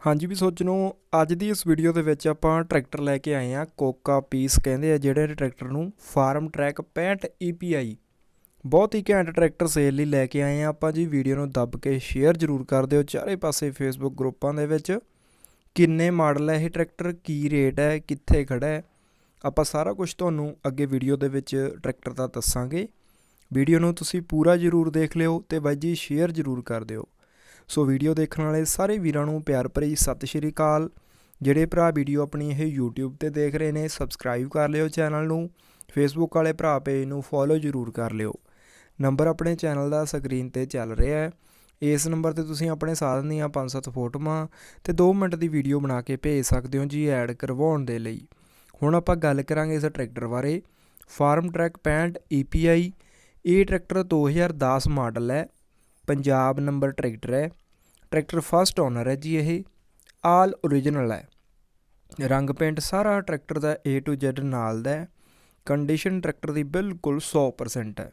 ਹਾਂਜੀ ਵੀ ਸੋਚਣੋ ਅੱਜ ਦੀ ਇਸ ਵੀਡੀਓ ਦੇ ਵਿੱਚ ਆਪਾਂ ਟਰੈਕਟਰ ਲੈ ਕੇ ਆਏ ਆ ਕੋਕਾ ਪੀਸ ਕਹਿੰਦੇ ਆ, ਜਿਹੜੇ ਟਰੈਕਟਰ ਨੂੰ ਫਾਰਮ ਟਰੈਕ 65 EPI ਬਹੁਤ ਹੀ ਘੈਂਟ ਟਰੈਕਟਰ ਸੇਲ ਲਈ ਲੈ ਕੇ ਆਏ ਆ ਆਪਾਂ ਜੀ ਵੀਡੀਓ ਨੂੰ ਦੱਬ ਕੇ ਸ਼ੇਅਰ ਜ਼ਰੂਰ ਕਰ ਦਿਓ ਚਾਰੇ ਪਾਸੇ ਫੇਸਬੁੱਕ ਗਰੁੱਪਾਂ ਦੇ ਵਿੱਚ। ਕਿੰਨੇ ਮਾਡਲ ਹੈ ਇਹ ਟਰੈਕਟਰ, ਕੀ ਰੇਟ ਹੈ ਕਿੱਥੇ ਖੜਾ ਹੈ? ਆਪਾਂ ਸਾਰਾ ਕੁਝ ਤੁਹਾਨੂੰ ਅੱਗੇ ਵੀਡੀਓ ਦੇ ਵਿੱਚ ਟਰੈਕਟਰ ਦਾ ਦੱਸਾਂਗੇ। ਵੀਡੀਓ ਨੂੰ ਤੁਸੀਂ ਪੂਰਾ ਜ਼ਰੂਰ ਦੇਖ ਲਿਓ ਤੇ ਬਾਈ ਜੀ ਸ਼ੇਅਰ ਜ਼ਰੂਰ ਕਰ ਦਿਓ। ਸੋ ਵੀਡੀਓ ਦੇਖਣ ਵਾਲੇ ਸਾਰੇ ਵੀਰਾਂ ਨੂੰ ਪਿਆਰ ਭਰੀ ਸਤਿ ਸ਼੍ਰੀ ਅਕਾਲ। ਜਿਹੜੇ ਭਰਾ ਵੀਡੀਓ ਆਪਣੀ ਇਹ YouTube ਤੇ ਦੇਖ ਰਹੇ ਨੇ ਸਬਸਕ੍ਰਾਈਬ ਕਰ ਲਿਓ ਚੈਨਲ ਨੂੰ। ਫੇਸਬੁੱਕ ਵਾਲੇ ਭਰਾ ਪੇਜ ਨੂੰ ਫੋਲੋ ਜ਼ਰੂਰ ਕਰ ਲਿਓ। ਨੰਬਰ ਆਪਣੇ ਚੈਨਲ ਦਾ ਸਕਰੀਨ ਤੇ ਚੱਲ ਰਿਹਾ ਹੈ। ਇਸ ਨੰਬਰ ਤੇ ਤੁਸੀਂ ਆਪਣੇ ਸਾਧਨ ਦੀਆਂ 5-7 ਫੋਟੋਆਂ ਤੇ 2 ਮਿੰਟ ਦੀ ਵੀਡੀਓ ਬਣਾ ਕੇ ਭੇਜ ਸਕਦੇ ਹੋ ਜੀ ਐਡ ਕਰਵਾਉਣ ਦੇ ਲਈ। ਹੁਣ ਆਪਾਂ ਗੱਲ ਕਰਾਂਗੇ ਇਸ ਟਰੈਕਟਰ ਬਾਰੇ। ਫਾਰਮ ਟਰੈਕ 65 EPI ਇਹ ਟਰੈਕਟਰ 2010 ਮਾਡਲ ਹੈ। ਪੰਜਾਬ ਨੰਬਰ ਟਰੈਕਟਰ ਹੈ। ਟਰੈਕਟਰ ਫਸਟ ਓਨਰ ਹੈ ਜੀ ਇਹ, ਆਲ ਓਰੀਜਨਲ ਹੈ। ਰੰਗ ਪੇਂਟ ਸਾਰਾ ਟਰੈਕਟਰ ਦਾ A to Z ਨਾਲ ਦਾ ਹੈ। ਕੰਡੀਸ਼ਨ ਟਰੈਕਟਰ ਦੀ ਬਿਲਕੁਲ 100% ਹੈ।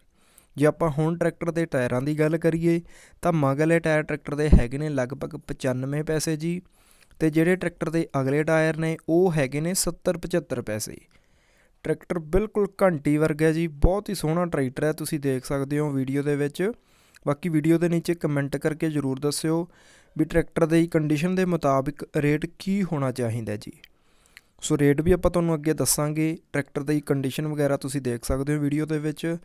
ਜੇ ਆਪਾਂ ਹੁਣ ਟਰੈਕਟਰ ਦੇ ਟਾਇਰਾਂ ਦੀ ਗੱਲ ਕਰੀਏ, ਤਾਂ ਮਗਲੇ ਟਾਇਰ ਟਰੈਕਟਰ ਦੇ ਹੈਗੇ ਨੇ ਲਗਭਗ 95 ਪੈਸੇ ਜੀ, ਤੇ ਜਿਹੜੇ ਟਰੈਕਟਰ ਦੇ ਅਗਲੇ ਟਾਇਰ ਨੇ, ਉਹ ਹੈਗੇ ਨੇ 70 75 ਪੈਸੇ। ਟਰੈਕਟਰ ਬਿਲਕੁਲ ਘੰਟੀ ਵਰਗਾ ਜੀ, ਬਹੁਤ ਹੀ ਸੋਹਣਾ ਟਰੈਕਟਰ ਹੈ, ਤੁਸੀਂ ਦੇਖ ਸਕਦੇ ਹੋ ਵੀਡੀਓ ਦੇ ਵਿੱਚ। ਬਾਕੀ ਵੀਡੀਓ ਦੇ ਨੀਚੇ ਕਮੈਂਟ ਕਰਕੇ ਜਰੂਰ ਦੱਸਿਓ ਵੀ ਟਰੈਕਟਰ ਦੀ ਕੰਡੀਸ਼ਨ ਦੇ ਮੁਤਾਬਿਕ ਰੇਟ ਕੀ ਹੋਣਾ ਚਾਹੀਦਾ ਜੀ। ਸੋ ਰੇਟ ਵੀ ਆਪਾਂ ਤੁਹਾਨੂੰ ਅੱਗੇ ਦੱਸਾਂਗੇ ਟਰੈਕਟਰ ਦੀ ਕੰਡੀਸ਼ਨ ਵਗੈਰਾ ਤੁਸੀਂ ਦੇਖ ਸਕਦੇ ਹੋ ਵੀਡੀਓ ਦੇ ਵਿੱਚ।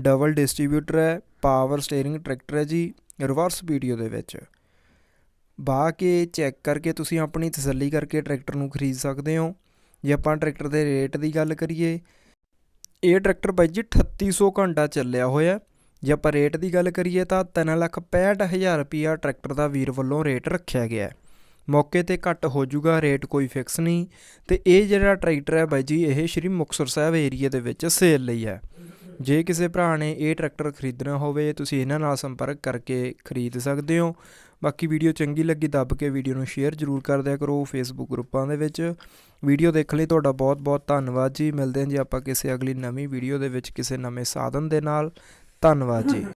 ਡਬਲ ਡਿਸਟ੍ਰੀਬਿਊਟਰ ਹੈ ਪਾਵਰ ਸਟੀਅਰਿੰਗ ਟਰੈਕਟਰ ਹੈ ਜੀ ਰਿਵਰਸ ਵੀਡੀਓ ਦੇ ਵਿੱਚ। ਬਾ ਕੇ ਚੈੱਕ ਕਰਕੇ ਤੁਸੀਂ ਆਪਣੀ ਤਸੱਲੀ ਕਰਕੇ ਟਰੈਕਟਰ ਨੂੰ ਖਰੀਦ ਸਕਦੇ ਹੋ। ਜੇ ਆਪਾਂ ਟਰੈਕਟਰ ਦੇ ਰੇਟ ਦੀ ਗੱਲ ਕਰੀਏ, ਇਹ ਟਰੈਕਟਰ ਬਾਈ ਜੀ 3800 ਘੰਟਾ ਚੱਲਿਆ ਹੋਇਆ ਜੇ ਆਪਾਂ ਰੇਟ ਦੀ ਗੱਲ ਕਰੀਏ ਤਾਂ 365000 ਰੁਪਿਆ ਟਰੈਕਟਰ ਦਾ ਵੀਰ ਵੱਲੋਂ ਰੇਟ ਰੱਖਿਆ ਗਿਆ ਹੈ। ਮੌਕੇ ਤੇ ਘੱਟ ਹੋ ਜਾਊਗਾ ਰੇਟ ਕੋਈ ਫਿਕਸ ਨਹੀਂ ਤੇ ਇਹ ਜਿਹੜਾ ਟਰੈਕਟਰ ਹੈ ਬਾਈ ਜੀ, ਇਹ ਸ਼੍ਰੀ ਮੁਕਤਸਰ ਸਾਹਿਬ ਏਰੀਆ ਦੇ ਵਿੱਚ ਸੇਲ ਲਈ ਹੈ। ਜੇ ਕਿਸੇ ਭਰਾ ਨੇ ਇਹ ਟਰੈਕਟਰ ਖਰੀਦਣਾ ਹੋਵੇ, ਤੁਸੀਂ ਇਹਨਾਂ ਨਾਲ ਸੰਪਰਕ ਕਰਕੇ ਖਰੀਦ ਸਕਦੇ ਹੋ। ਬਾਕੀ ਵੀਡੀਓ ਚੰਗੀ ਲੱਗੀ ਦੱਬ ਕੇ ਵੀਡੀਓ ਨੂੰ ਸ਼ੇਅਰ ਜ਼ਰੂਰ ਕਰ ਦਿਆ ਕਰੋ ਫੇਸਬੁੱਕ ਗਰੁੱਪਾਂ ਦੇ ਵਿੱਚ। ਵੀਡੀਓ ਦੇਖਣ ਲਈ ਤੁਹਾਡਾ ਬਹੁਤ ਬਹੁਤ ਧੰਨਵਾਦ ਜੀ। ਮਿਲਦੇ ਹਾਂ ਜੀ ਆਪਾਂ ਕਿਸੇ ਅਗਲੀ ਨਵੀਂ ਵੀਡੀਓ ਦੇ ਵਿੱਚ ਕਿਸੇ ਨਵੇਂ ਸਾਧਨ ਦੇ ਨਾਲ। ਧੰਨਵਾਦ ਜੀ।